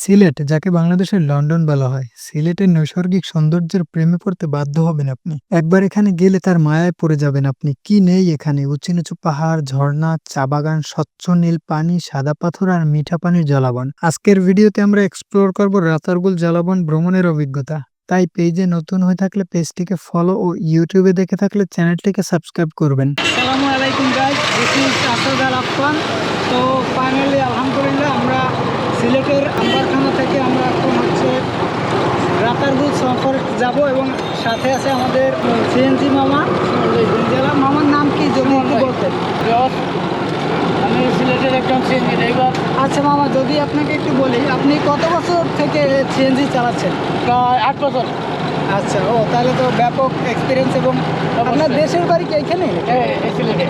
সিলেট, যাকে বাংলাদেশের লন্ডন বলা হয়। সিলেটের নৈসর্গিক সৌন্দর্যের প্রেমে পড়তে বাধ্য হবেন আপনি। একবার এখানে গেলে তার মায়ায় পড়ে যাবেন আপনি। কি নেই এখানে? উঁচু নিচু পাহাড়, ঝর্ণা, চা বাগান, স্বচ্ছ নীল পানি, সাদা পাথর আর মিঠা পানির জলাবন আজকের ভিডিওতে আমরা এক্সপ্লোর করব রাতারগুল জলাবন ভ্রমণের অভিজ্ঞতা। তাই পেজে নতুন হয়ে থাকলে পেজটিকে ফলো ও ইউটিউবে দেখে থাকলে চ্যানেলটিকে সাবস্ক্রাইব করবেন। আসসালামু আলাইকুম তো ফাইনালি আলহামদুলিল্লাহ আমরা সিলেটের আম্বারখানা থেকে আমরা এখন হচ্ছে রাতারগুল সফর যাব এবং সাথে আছে আমাদের সিএনজি মামা জেলা মামার নাম কি? যদি বলতেন। আমি সিলেটের একজন সিএনজি ড্রাইভার। আচ্ছা মামা যদি আপনাকে একটু বলি আপনি কত বছর থেকে সিএনজি চালাচ্ছেন? প্রায় আট বছর। আচ্ছা ও তাহলে তো ব্যাপক এক্সপিরিয়েন্স এবং আপনার দেশের বাড়ি কি এখানে? হ্যাঁ সিলেটে।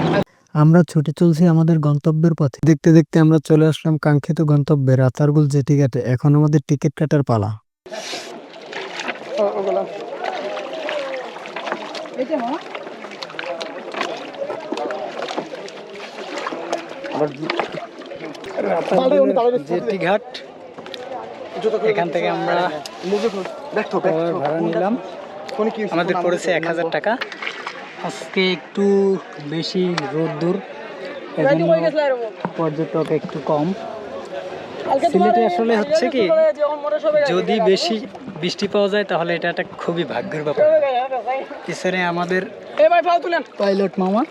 আমরা ছুটে চলছি আমাদের গন্তব্যের পথে। দেখতে দেখতে আমরা চলে আসলাম কাঙ্ক্ষিত গন্তব্যে রাতারগুল জেটি ঘাটে এখন আমাদের টিকিট কাটার পালা। জেটি ঘাট এখান থেকে আমরা ভাড়া নিলাম। আমাদের পড়েছে এক হাজার টাকা। আজকে একটু বেশি রোদ্দুর পর্যটক একটু কম। সিলেটে আসলে হচ্ছে কি যদি বেশি বৃষ্টি পাওয়া যায় তাহলে এটা একটা খুবই ভাগ্যের ব্যাপার। পিছনে আমাদের পাইলট মামা।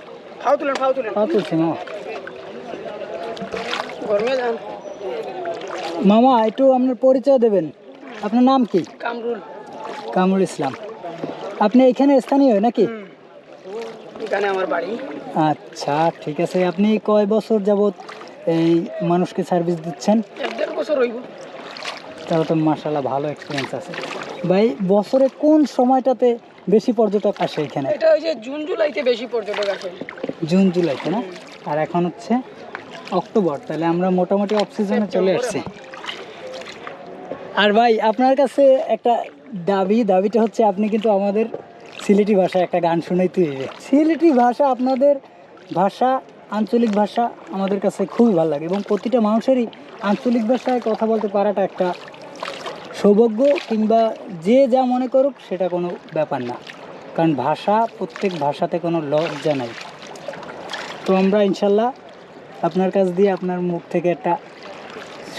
তুলেন তুলেন। তুলছে মামা। মামা একটু আপনার পরিচয় দেবেন। আপনার নাম কি? কামরুল। কামরুল ইসলাম। আপনি এখানে স্থানীয় নাকি? এখানে আমার বাড়ি। আচ্ছা ঠিক আছে। আপনি কয় বছর যাবত এই মানুষকে সার্ভিস দিচ্ছেন। তাহলে তো মাসাল্লাহ ভালো এক্সপিরিয়েন্স আছে। ভাই বছরে কোন সময়টাতে বেশি পর্যটক আসে এখানে? এটা ওই যে জুন জুলাইতে বেশি পর্যটক আসে। জুন জুলাইতে না? আর এখন হচ্ছে অক্টোবর তাহলে আমরা মোটামুটি অফ সিজনে চলে আসছি। আর ভাই আপনার কাছে একটা দাবি দাবিটা হচ্ছে আপনি কিন্তু আমাদের সিলেটি ভাষায় একটা গান শুনেই তুই সিলেটি ভাষা আপনাদের ভাষা আঞ্চলিক ভাষা আমাদের কাছে খুবই ভালো লাগে এবং প্রতিটা মানুষেরই আঞ্চলিক ভাষায় কথা বলতে পারাটা একটা সৌভাগ্য কিংবা যে যা মনে করুক সেটা কোনো ব্যাপার না। কারণ ভাষা প্রত্যেক ভাষাতে কোনো লজ্জা নাই। তো আমরা ইনশাল্লাহ আপনার কাছ দিয়ে আপনার মুখ থেকে একটা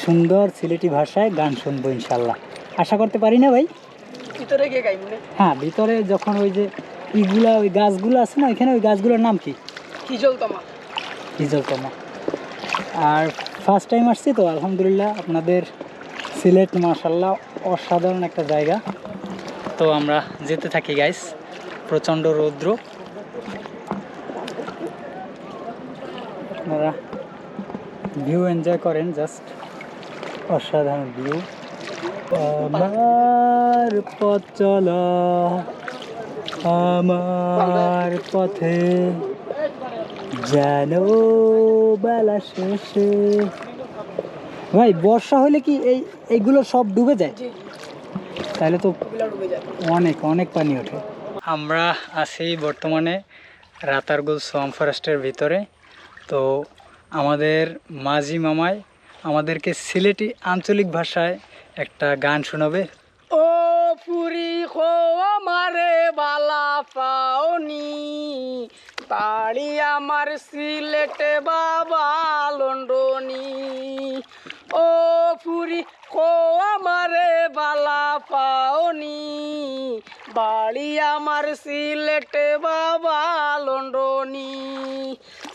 সুন্দর সিলেটি ভাষায় গান শুনব ইনশাল্লাহ। আশা করতে পারি না ভাই? ভিতরে গিয়ে গাইব হ্যাঁ ভিতরে যখন ওই যে ইগুলা ওই গাছগুলো আছে না এখানে ওই গাছগুলোর নাম কি? কি চলতাম হিজলতমা আর ফার্স্ট টাইম আসছি তো, আলহামদুলিল্লাহ আপনাদের সিলেট মার্শাল্লাহ অসাধারণ একটা জায়গা। তো আমরা যেতে থাকি গাইস প্রচণ্ড রৌদ্র। আপনারা ভিউ এনজয় করেন জাস্ট অসাধারণ ভিউ আমার পথ চলা, আমার পথে যেন বেলা শেষে। ভাই বর্ষা হলে কি এই এইগুলো সব ডুবে যায়? তাহলে তো ওগুলা ডুবে যায়। অনেক অনেক পানি ওঠে। আমরা আছি বর্তমানে রাতারগুল সোয়াম ফরেস্টের ভিতরে। তো আমাদের মাঝি মামাই আমাদেরকে সিলেটি আঞ্চলিক ভাষায় একটা গান শোনাবে। ও পুরি খো আমারে বালা পাওনি। বাড়ি আমার সিলেটে বাবা লন্ডনি। ও পুরি খো আমারে বালা পাওনি। বাড়ি আমার সিলেটে বাবা লন্ডনি।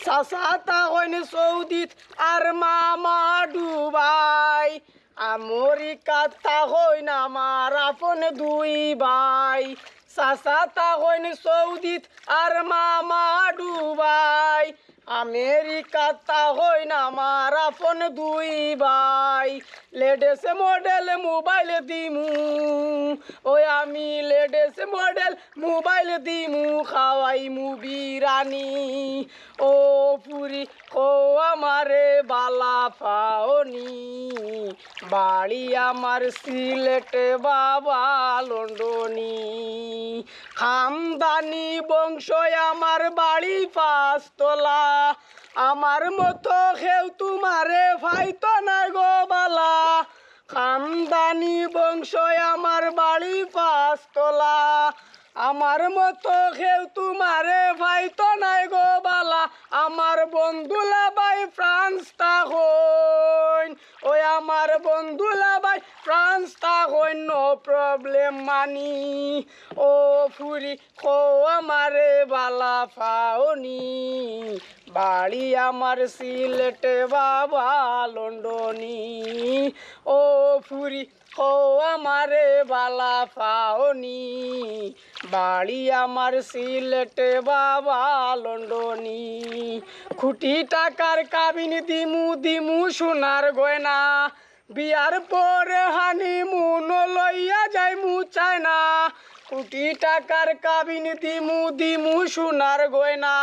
সাসাতা হইন সৌদিত আর মামা ডুবাই। আমেরিকা তা হইন আমার আপন দুই ভাই। সাসা তা হইন সৌদিত আর মামা ডুবাই আমেরিকা তা হই না আমার আপন দুই ভাই। লেডেস মডেল মোবাইল দিমু। ওই আমি লেডেস মডেল মোবাইল দিমু খাওয়াই মু বিরানি ও পুরি, ও আমারে বালা পাওনি। বাড়ি আমার সিলেটে বাবা লন্ডনি। খামদানি বংশ আমার বাড়ি পাঁচতলা। আমার মতো খেউ তোমারে ফাইতো না গো বালা। খানদানি বংশ আমার বাড়ি পাঁচতলা। আমার মতো কেউ তোমারে ভাই তো নাই গো বালা। আমার বন্ধুলা ভাই ফ্রান্স তা হইন। ওই আমার বন্ধুলা তা হইন নো প্রবলেম মানি। ও ফুরি খো আমারে বালা ফাওনি। বাড়ি আমার সিলেটে বাবা লন্ডনি। ও ফুরি ও আমারে বালা ফাওনি। বাড়ি আমার সিলেটে বাবা লন্ডনি। খুটি টাকার কাবিন দিমু দিমু সোনার গয়না। বিয়ার পরে হানি মুন লইয়া যাই মু চায়না। কোটি টাকার কাবিন দিমু দিমু সোনার গয়না।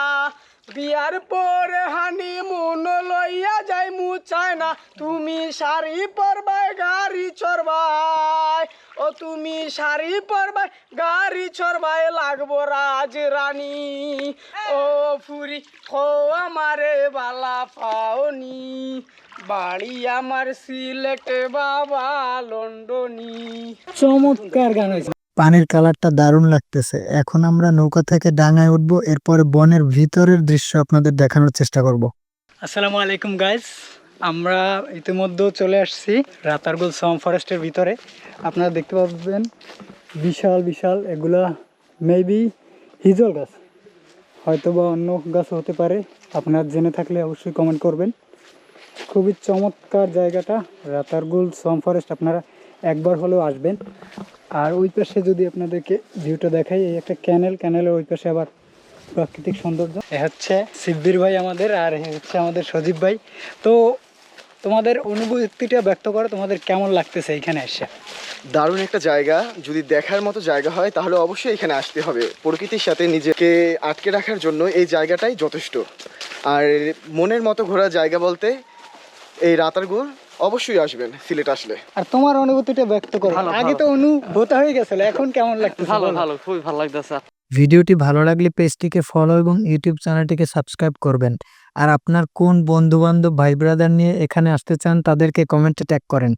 বিয়ার পরে হানি মুন লইয়া যাই, মু চায়না তুমি শাড়ি পরবাই, গাড়ি চড়বাই ও তুমি শাড়ি পরবাই, গাড়ি চড়বাই লাগবো রাজ রানী। ও ফুরি, খো আমারে বালা পাওনি। বাড়ি আমার সিলেটে বাবা লন্ডনী। চমৎকার গান হয়েছে। পানির কালারটা দারুণ লাগতেছে। এখন আমরা নৌকা থেকে ডাঙায় উঠবো, এরপরে বনের ভিতরের দৃশ্য আপনাদের দেখানোর চেষ্টা করব। আসসালামু আলাইকুম গাইস আমরা ইতিমধ্যে চলে আসছি রাতারগুল সম ফরেস্টের ভিতরে। আপনারা দেখতে পাবেন বিশাল বিশাল, এগুলা মেবি হিজল গাছ। হয়তো বা অন্য গাছ হতে পারে, আপনারা জেনে থাকলে অবশ্যই কমেন্ট করবেন। খুবই চমৎকার জায়গাটা, রাতারগুল সম ফরেস্ট, আপনারা একবার হলেও আসবেন। আর ওই পাশে যদি আপনাদেরকে ভিউটা দেখাই, এই একটা ক্যানেল ক্যানেলের ওই পাশে আবার প্রাকৃতিক সৌন্দর্য। এ হচ্ছে শিববীর ভাই আমাদের, আর এ হচ্ছে আমাদের সজীব ভাই। তো তোমাদের অনুভূতিটা ব্যক্ত করো, তোমাদের কেমন লাগতেছে এখানে এসে? দারুণ একটা জায়গা। যদি দেখার মতো জায়গা হয়, তাহলে অবশ্যই এখানে আসতে হবে। প্রকৃতির সাথে নিজেকে আটকে রাখার জন্য এই জায়গাটাই যথেষ্ট। আর মনের মতো ঘোরার জায়গা বলতে এই রাতারগুল অবশ্যই আসবেন সিলেট আসলে। আর তোমার অনুভূতিটা ব্যক্ত করো। আগে তো অনুভূত হয়ে গেছিল এখন কেমন লাগছে ভালো ভালো খুবই ভালো লাগতেছে। ভিডিওটি ভালো লাগলে পেজটিকে ফলো এবং ইউটিউব চ্যানেলটিকে সাবস্ক্রাইব করবেন। আর আপনার কোন বন্ধু বান্ধব ভাই ব্রাদার নিয়ে এখানে আসতে চান তাদেরকে কমেন্টে ট্যাগ করেন।